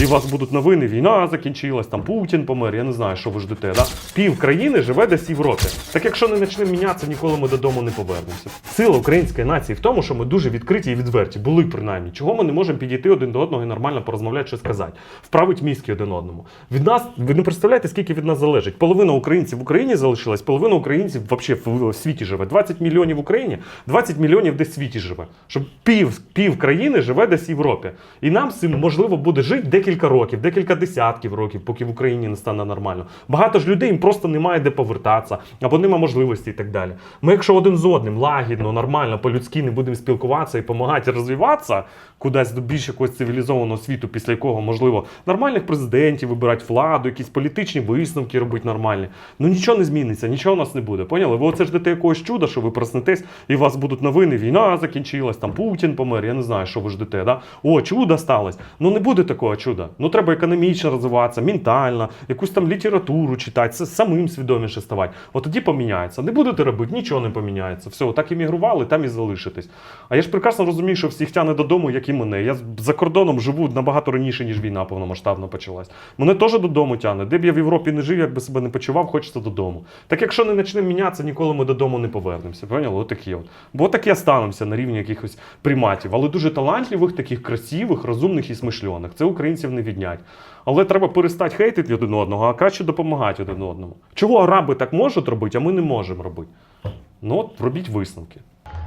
і у вас будуть новини, війна закінчилась, там Путін помер, я не знаю, що ви ждете. Да? Пів країни живе десь в Європі. Так якщо не почнемо мінятися, ніколи ми додому не повернемося. Сила української нації в тому, що ми дуже відкриті і відверті, були принаймні. Чого ми не можемо підійти один до одного і нормально порозмовляти, що сказати, вправить мізки один одному. Від нас ви не представляєте, скільки від нас залежить. Половина українців в Україні залишилась, половина українців взагалі в, світі живе. 20 мільйонів в Україні, 20 мільйонів десь в світі живе. Щоб пів, пів країни живе десь в Європі. І нам цим можливо буде жити декілька років, декілька десятків років, поки в Україні не стане нормально. Багато ж людей їм просто немає де повертатися, або немає можливості і так далі. Ми, якщо один з одним лагідно, нормально, по-людськи не будемо спілкуватися і допомагати розвиватися кудись до більш якогось цивілізованого світу, після якого можливо нормальних президентів вибирати владу, якісь політичні висновки робити нормальні. Ну нічого не зміниться, нічого у нас не буде. Поняли? Ви оце ждете якогось чуда, що ви проснетесь, і у вас будуть новини, війна закінчилась, там Путін помер, я не знаю, що ви ждете. Да? О, чудо сталося. Ну не буде такого чуда. Ну треба економічно розвиватися, ментально, якусь там літературу читати, самим свідоміше ставати. От тоді поміняється. Не будете робити, нічого не поміняється. Все, так іммігрували, там і залишитесь. А я ж прекрасно розумію, що всіх тяне додому, як і мене. Я за кордоном живу набагато раніше, ніж війна повномасштабно почалась. Мене теж додому тяне. Де б я в Європі не жив, як би себе не почував, хочеться додому. Так якщо не почнемо мінятися, ніколи ми додому не повернемося. Поняли? Отакі от. Бо так і останемося на рівні якихось приматів. Але дуже талантливих, таких красивих, розумних і смишлених. Це українців не віднять. Але треба перестати хейтити один одного, а краще допомагати один одному. Чого араби так можуть робити, а ми не можемо робити? Ну от робіть висновки.